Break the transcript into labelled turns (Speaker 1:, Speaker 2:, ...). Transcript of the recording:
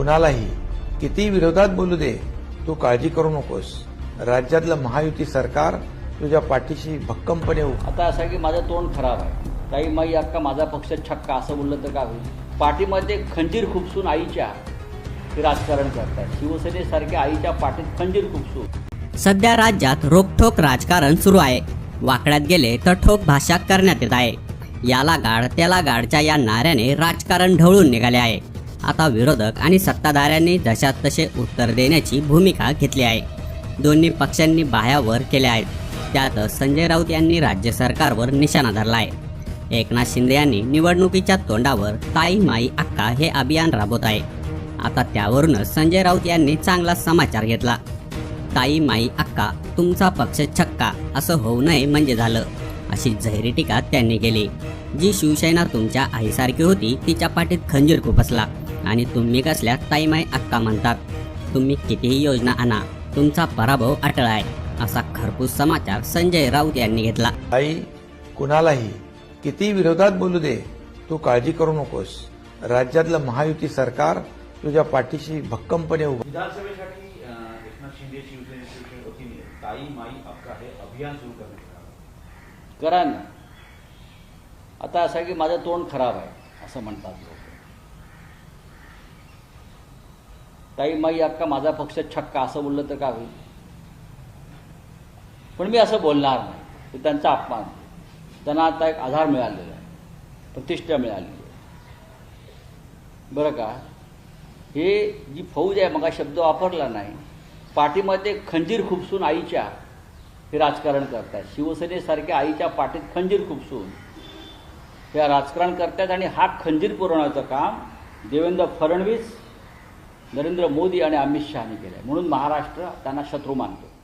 Speaker 1: कुणालाही किती विरोधात बोलू दे तू काळजी करू नकोस. राज्यातलं महायुती सरकार तुझ्या पाठीशी भक्कमपणे
Speaker 2: आता असं की माझं तोंड खराब आहे. ताई माई अक्का माझा पक्ष छक्का असं बोललं तर काय होईल? पाठीमध्ये खंजीर खुपसून आईच्या हे राजकारण करतात शिवसेनेसारख्या आईच्या पाठीत खंजीर खुपसून.
Speaker 3: सध्या राज्यात रोखठोक राजकारण सुरू आहे. वाकड्यात गेले तर ठोक भाषा करण्यात येत आहे. याला गाड त्याला गाडच्या या नाऱ्याने राजकारण ढवळून निघाले आहे. आता विरोधक आणि सत्ताधाऱ्यांनी जशात तसे उत्तर देण्याची भूमिका घेतली आहे. दोन्ही पक्षांनी बाह्यावर केल्या आहेत. त्यातच संजय राऊत यांनी राज्य सरकारवर निशाणा धरला आहे एकनाथ शिंदे यांनी निवडणुकीच्या तोंडावर ताई माई अक्का हे अभियान राबवत आहे. आता त्यावरूनच संजय राऊत यांनी चांगला समाचार घेतला. ताई माई अक्का तुमचा पक्ष छक्का असं होऊ नये म्हणजे झालं अशी जहिरी टीका त्यांनी केली. जी शिवसेना तुमच्या आईसारखी होती तिच्या पाठीत खंजीर खुपसला आणि तुम्ही कसल्या ताई माई अक्का म्हणतात. तुम्ही कितीही योजना आणा तुमचा पराभव अटळ आहे असा खरपूस समाचार संजय राऊत यांनी घेतला.
Speaker 1: आई कुणालाही किती विरोधात बोलू दे तू काळजी करू नकोस. राज्यातलं महायुती सरकार तुझ्या पाठीशी भक्कमपणे उभं
Speaker 4: विधानसभेसाठी अ, एकनाथ शिंदे शिवसेनेच्या वतीने ताई माई अक्का हे अभियान सुरू करण्यात आलं.
Speaker 2: करा ना. आता असं की माझं तोंड खराब आहे असं म्हणतात लोक. ताई माई अक्का माझा पक्ष छक्का असं बोललं तर काय होईल? पण मी असं बोलणार नाही. त्यांचा अपमान. त्यांना आता एक आधार मिळालेला आहे. प्रतिष्ठा मिळाली आहे. बरं का? हे जी फौज आहे मग शब्द वापरला नाही. पाठीमध्ये खंजीर खुपसून आईच्या हे राजकारण करतात शिवसेनेसारख्या आईच्या पाठीत खंजीर खुपसून हे राजकारण करतात आणि हा खंजीर पुरवण्याचं काम देवेंद्र फडणवीस नरेंद्र मोदी आणि अमित शहानी केलं आहे म्हणून महाराष्ट्र त्यांना शत्रू मानतो.